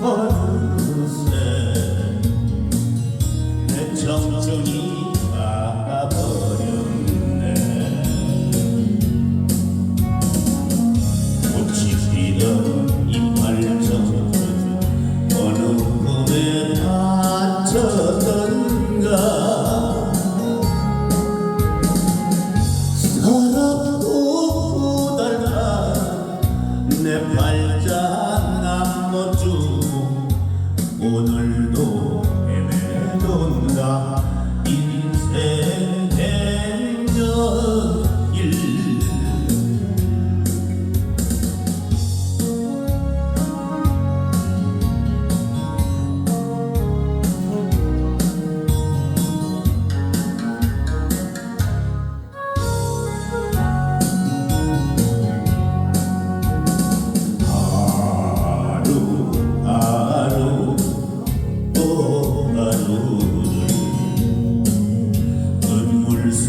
for 오늘도 헤매돈다.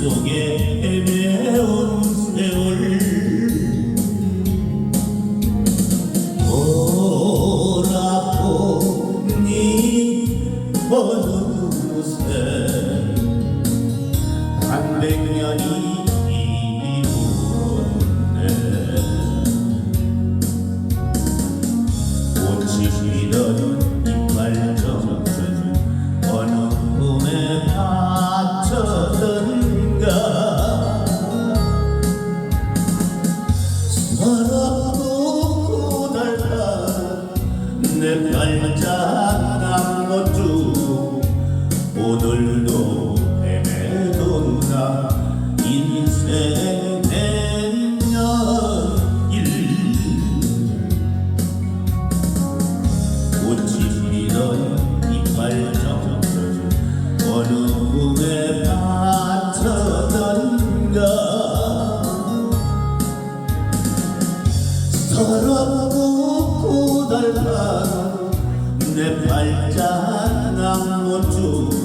속에 헤매온 세월. 돌아보니 어느새 한백 년이 이르렀네. 꽃이 피던 이 혼자 남것주 오늘도 헤매돈다 인생 대년일 꽃이 피던 이빨 정서주 어느 꿈에 바쳤던가 서럽고 고달파 내 발자국 못주